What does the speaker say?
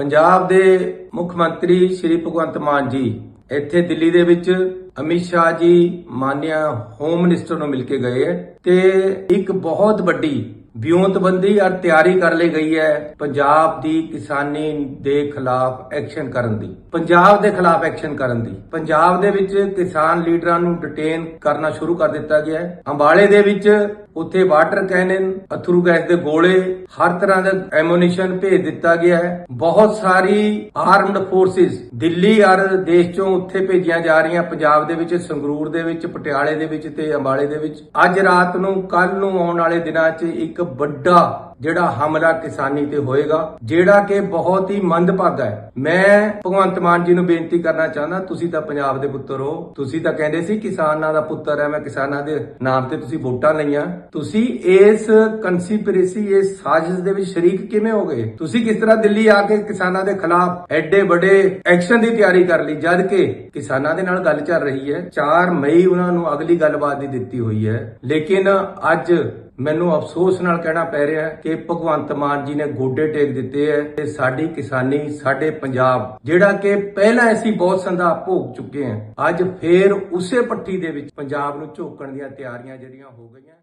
ਪੰਜਾਬ ਦੇ ਮੁੱਖ ਮੰਤਰੀ ਸ਼੍ਰੀ ਭਗਵੰਤ ਮਾਨ ਜੀ ਇੱਥੇ ਦਿੱਲੀ ਦੇ ਵਿੱਚ ਅਮਿਤ ਸ਼ਾਹ ਜੀ ਮਾਨਿਆ ਹੋਮ ਮਿਨਿਸਟਰ ਨੂੰ ਮਿਲ ਕੇ ਗਏ ਹੈ ਤੇ ਇੱਕ ਬਹੁਤ ਵੱਡੀ ਵਿਉਂਤਬੰਦੀ ਔਰ ਤਿਆਰੀ ਕਰ ਲਈ ਗਈ ਹੈ ਪੰਜਾਬ ਦੀ ਕਿਸਾਨੀ ਦੇ ਖਿਲਾਫ ਐਕਸ਼ਨ ਕਰਨ ਦੀ, ਪੰਜਾਬ ਦੇ ਖਿਲਾਫ ਐਕਸ਼ਨ ਕਰਨ ਦੀ। ਪੰਜਾਬ ਦੇ ਵਿੱਚ ਕਿਸਾਨ ਲੀਡਰਾਂ ਨੂੰ ਡਿਟੇਨ ਕਰਨਾ ਸ਼ੁਰੂ ਕਰ ਦਿੱਤਾ ਗਿਆ ਹੈ। ਅੰਬਾਲੇ ਦੇ ਵਿੱਚ ਉੱਥੇ ਵਾਟਰ ਕੈਨਨ ਅਥਰੂ ਗੈਸ ਦੇ ਗੋਲੇ, ਹਰ ਤਰ੍ਹਾਂ ਦਾ ਐਮੂਨੀਸ਼ਨ ਭੇਜ ਦਿੱਤਾ ਗਿਆ ਹੈ। ਬਹੁਤ ਸਾਰੀ ਆਰਮਡ ਫੋਰਸਿਸ ਦਿੱਲੀ ਔਰ ਦੇਸ਼ ਚੋਂ ਉੱਥੇ ਭੇਜੀਆਂ ਜਾ ਰਹੀਆਂ, ਪੰਜਾਬ ਦੇ ਵਿੱਚ, ਸੰਗਰੂਰ ਦੇ ਵਿੱਚ, ਪਟਿਆਲੇ ਦੇ ਵਿੱਚ ਤੇ ਅੰਬਾਲੇ ਦੇ ਵਿੱਚ। ਅੱਜ ਰਾਤ ਨੂੰ ਕੱਲ ਨੂੰ ਆਉਣ ਵਾਲੇ ਦਿਨਾਂ 'ਚ ਇੱਕ ਵੱਡਾ ਜਿਹੜਾ ਹਮਲਾ ਕਿਸਾਨੀ ਤੇ ਹੋਏਗਾ, ਜਿਹੜਾ ਕਿ ਬਹੁਤ ਹੀ ਮੰਦਭਾਗਾ ਹੈ। ਮੈਂ ਭਗਵੰਤ ਮਾਨ ਜੀ ਨੂੰ ਬੇਨਤੀ ਕਰਨਾ ਚਾਹੁੰਦਾ, ਤੁਸੀਂ ਤਾਂ ਪੰਜਾਬ ਦੇ ਪੁੱਤਰ ਹੋ। ਤੁਸੀਂ ਤਾਂ ਕਹਿੰਦੇ ਸੀ, ਕਿਸਾਨਾਂ ਦਾ ਪੁੱਤਰ ਹੈ, ਮੈਂ ਕਿਸਾਨਾਂ ਦੇ ਨਾਮ ਤੇ ਤੁਸੀਂ ਵੋਟਾਂ ਲਈਆਂ। ਤੁਸੀਂ ਇਸ ਕਨਸਪੀਰੇਸੀ ਇਸ ਸਾਜ਼ਿਸ਼ ਦੇ ਵਿੱਚ ਸ਼ਰੀਕ ਕਿਵੇਂ ਹੋ ਗਏ? ਤੁਸੀਂ ਕਿਸ ਤਰ੍ਹਾਂ ਦਿੱਲੀ ਆ ਕੇ ਕਿਸਾਨਾਂ ਦੇ ਖਿਲਾਫ ਐਡੇ ਵੱਡੇ ਐਕਸ਼ਨ ਦੀ ਤਿਆਰੀ ਕਰ ਲਈ, ਜਦ ਕਿ ਕਿਸਾਨਾਂ ਦੇ ਨਾਲ ਗੱਲ ਚੱਲ ਰਹੀ ਹੈ। 4 ਮਈ ਉਹਨਾਂ ਨੂੰ ਅਗਲੀ ਗੱਲਬਾਤ ਦੀ ਦਿੱਤੀ ਹੋਈ ਹੈ। ਲੇਕਿਨ ਅੱਜ ਮੈਨੂੰ ਅਫਸੋਸ ਨਾਲ ਕਹਿਣਾ ਪੈ ਰਿਹਾ ਹੈ ਕਿ ਭਗਵੰਤ ਮਾਨ ਜੀ ਨੇ ਗੋਡੇ ਟੇਕ ਦਿੱਤੇ ਹੈ ਤੇ ਸਾਡੀ ਕਿਸਾਨੀ, ਸਾਡੇ ਪੰਜਾਬ, ਜਿਹੜਾ ਕਿ ਪਹਿਲਾਂ ਅਸੀਂ ਬਹੁਤ ਸੰਧਾ ਭੋਗ ਚੁੱਕੇ ਹਾਂ, ਅੱਜ ਫੇਰ ਉਸੇ ਪੱਟੀ ਦੇ ਵਿੱਚ ਪੰਜਾਬ ਨੂੰ ਝੋਕਣ ਦੀਆਂ ਤਿਆਰੀਆਂ ਜਿਹੜੀਆਂ ਹੋ ਗਈਆਂ।